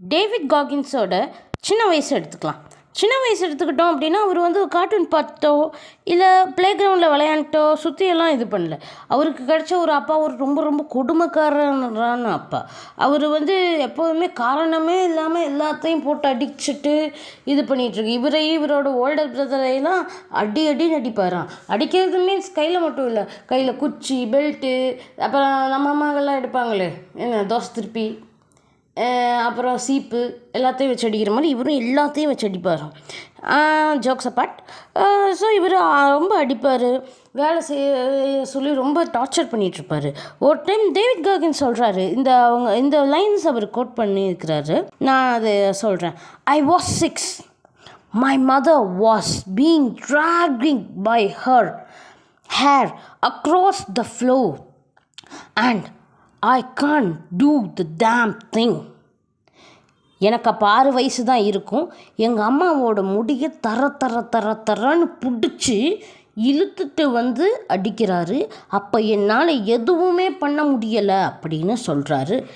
David காகின்ஸோட சின்ன வயசு எடுத்துக்கலாம். சின்ன வயசு எடுத்துக்கிட்டோம் அப்படின்னா அவர் வந்து கார்ட்டூன் பார்த்தோ இல்லை ப்ளே கிரவுண்டில் விளையாண்டோ சுற்றியெல்லாம் இது பண்ணல. அவருக்கு கிடைச்ச ஒரு அப்பா ஒரு ரொம்ப ரொம்ப கொடுமைக்காரரான அப்பா. அவர் வந்து எப்போதுமே காரணமே இல்லாமல் எல்லாத்தையும் போட்டு அடிச்சுட்டு இது பண்ணிகிட்ருக்கு இவரையும் இவரோட ஓல்டர் பிரதரையெல்லாம் அடி அடி நடிப்பாராம். அடிக்கிறது மீன்ஸ் கையில் மட்டும் இல்லை. கையில் குச்சி பெல்ட்டு அப்புறம் நம்ம அம்மாக்கெல்லாம் எடுப்பாங்களே என்ன தோசை திருப்பி? அப்புறம் சீப்பு எல்லாத்தையும் வச்சு அடிக்கிற மாதிரி இவரும் எல்லாத்தையும் வச்சு அடிப்பார். ஜோக்ஸ் அப்பார்ட் ஸோ இவர் ரொம்ப அடிப்பார். வேலை செய்ய சொல்லி ரொம்ப டார்ச்சர் பண்ணிகிட்ருப்பார் ஒரு டைம் டேவிட் காகின் சொல்கிறாரு இந்த அவங்க இந்த லைன்ஸ் அவர் கோட் பண்ணியிருக்கிறாரு. நான் அதை சொல்கிறேன் I was six my mother was being dragging by her hair across the floor and I can't do the damn thing எனக்கு அப்போ ஆறு வயசு தான் இருக்கும். எங்கள் அம்மாவோட முடியை தர தர தர தரன்னு பிடிச்சி இழுத்துட்டு வந்து அடிக்கிறாரு. அப்போ என்னால் எதுவுமே பண்ண முடியலை அப்படின்னு சொல்கிறாரு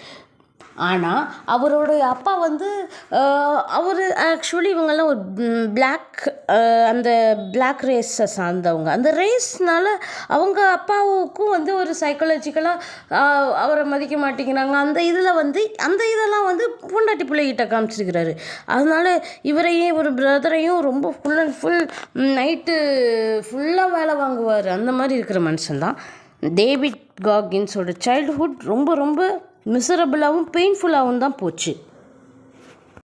ஆனால் அவரோட அப்பா வந்து அவர் ஆக்சுவலி இவங்கெல்லாம் ஒரு பிளாக் அந்த பிளாக் ரேஸை சார்ந்தவங்க. அந்த ரேஸ்னால் அவங்க அப்பாவுக்கும் வந்து ஒரு சைக்காலஜிக்கலாக அவரை மதிக்க மாட்டேங்கிறாங்க அந்த இதில் வந்து அந்த இதெல்லாம் வந்து பொண்டாட்டி பிள்ளைகிட்ட காமிச்சிருக்கிறாரு. அதனால் இவரையும் ஒரு பிரதரையும் ரொம்ப ஃபுல் அண்ட் ஃபுல் நைட்டு ஃபுல்லாக வேலை வாங்குவார். அந்த மாதிரி இருக்கிற மனுஷன்தான். டேவிட் காகின்ஸோட சைல்டுஹுட் ரொம்ப ரொம்ப மிசரபிளாகவும் பெயின்ஃபுல்லாகவும் தான் போச்சு.